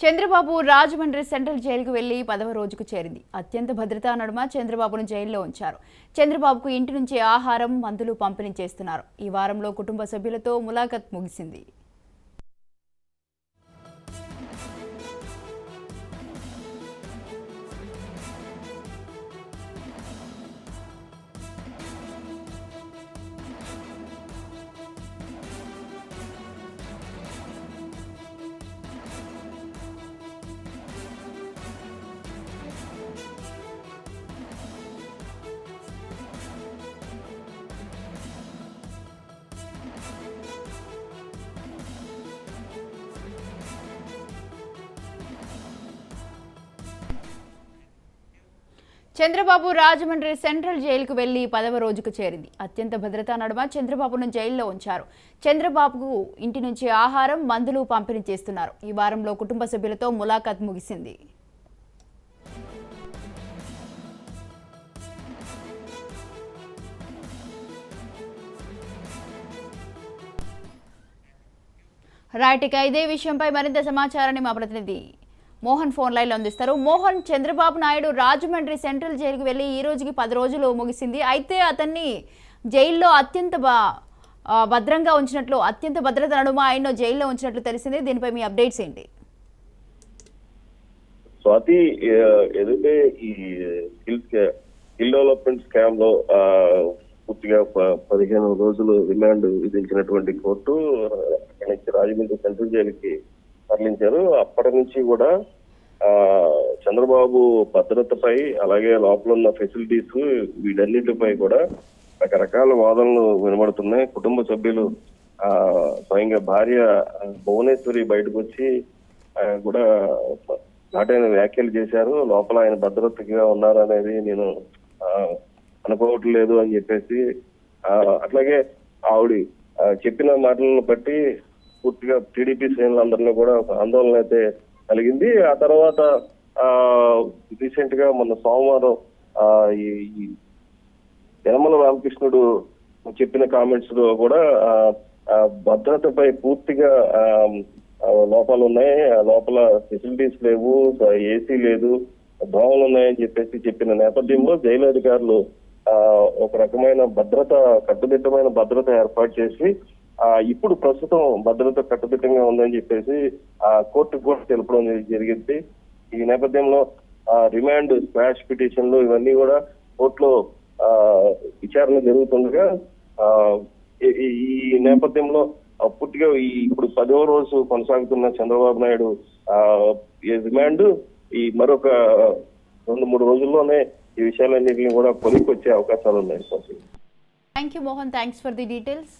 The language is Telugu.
చంద్రబాబు రాజమండ్రి సెంట్రల్ జైలుకు వెళ్ళి పదవ రోజుకు చేరింది. అత్యంత భద్రతా నడుమ చంద్రబాబును జైల్లో ఉంచారు. చంద్రబాబుకు ఇంటి నుంచి ఆహారం మందులు పంపిణీ చేస్తున్నారు. ఈ వారంలో కుటుంబ సభ్యులతో ములాఖత్ ముగిసింది. చంద్రబాబు రాజమండ్రి సెంట్రల్ జైలుకు వెళ్ళి పదవ రోజుకు చేరింది. అత్యంత భద్రతా నడుమ చంద్రబాబును జైల్లో ఉంచారు. చంద్రబాబుకు ఇంటి నుంచి ఆహారం మందులు పంపిణీ చేస్తున్నారు. ఈ వారంలో కుటుంబ సభ్యులతో ములాఖాత్ ముగిసింది. రైట్ ఇదే విషయంపై మరింత సమాచారాన్ని మా ప్రతినిధి మోహన్ ఫోన్ లైన్లో అందిస్తారు. మోహన్ చంద్రబాబు నాయుడు రాజమండ్రి సెంట్రల్ జైలుకు వెళ్ళి ఈ రోజుకి పది రోజులు ముగిసింది. అయితే అతన్ని జైల్లో అత్యంత బా- భద్రంగా ఉంచినట్లు అత్యంత భద్రత నడుమ ఆయన జైల్లో ఉంచినట్లు తెలిసింది. దీనిపై మీ అప్డేట్స్ ఏంటి? స్వాతి ఆ, ఏదైతే ఈ స్కిల్ స్కిల్ డెవలప్మెంట్ స్కామ్లో పూర్తిగా ప- పదిహేను రోజులు రిమాండ్ విధించినటువంటి కోర్టు అక్కడి నుంచి రాజమండ్రి సెంట్రల్ జైలుకి తరలించారు. అప్పటి నుంచి కూడా చంద్రబాబు భద్రతపై అలాగే లోపల ఉన్న ఫెసిలిటీస్ వీటన్నిటిపై కూడా రకరకాల వాదనలు వినబడుతున్నాయి. కుటుంబ సభ్యులు ఆ స్వయంగా భార్య భువనేశ్వరి బయటకు వచ్చి కూడా ఘాటైన వ్యాఖ్యలు చేశారు. లోపల ఆయన భద్రతగా ఉన్నారనేది నేను అనుకోవట్లేదు అని చెప్పేసి ఆ, అట్లాగే ఆవిడ చెప్పిన మాటలను బట్టి పూర్తిగా టీడీపీ శ్రేణులందరిలో కూడా ఒక ఆందోళన అయితే కలిగింది. ఆ తర్వాత రీసెంట్గా మొన్న సోమవారం ఆ, ఈ యనమల రామకృష్ణుడు చెప్పిన కామెంట్స్లో కూడా భద్రతపై పూర్తిగా లోపాలు ఉన్నాయి. ఆ లోపల ఫెసిలిటీస్ లేవు ఏసీ లేదు దోమలు ఉన్నాయని చెప్పేసి చెప్పిన నేపథ్యంలో జైలు అధికారులు ఆ, ఒక రకమైన భద్రత కట్టుదిట్టమైన భద్రత ఏర్పాటు చేసి ఆ ఇప్పుడు ప్రస్తుతం భద్రత కట్టుదిట్టంగా ఉందని చెప్పేసి ఆ కోర్టుకు కూడా తెలపడం జరిగింది. ఈ నేపథ్యంలో రిమాండ్ స్క్వాష్ పిటిషన్లు ఇవన్నీ కూడా కోర్టులో విచారణ జరుగుతుండగా ఆ ఈ- నేపథ్యంలో పూర్తిగా ఈ ఇప్పుడు పదవ రోజు కొనసాగుతున్న చంద్రబాబు నాయుడు రిమాండ్ ఈ మరొక రెండు మూడు రోజుల్లోనే ఈ విషయాలన్నింటినీ కూడా కొలిక్కి వచ్చే అవకాశాలు ఉన్నాయి thank you Mohan thanks for the details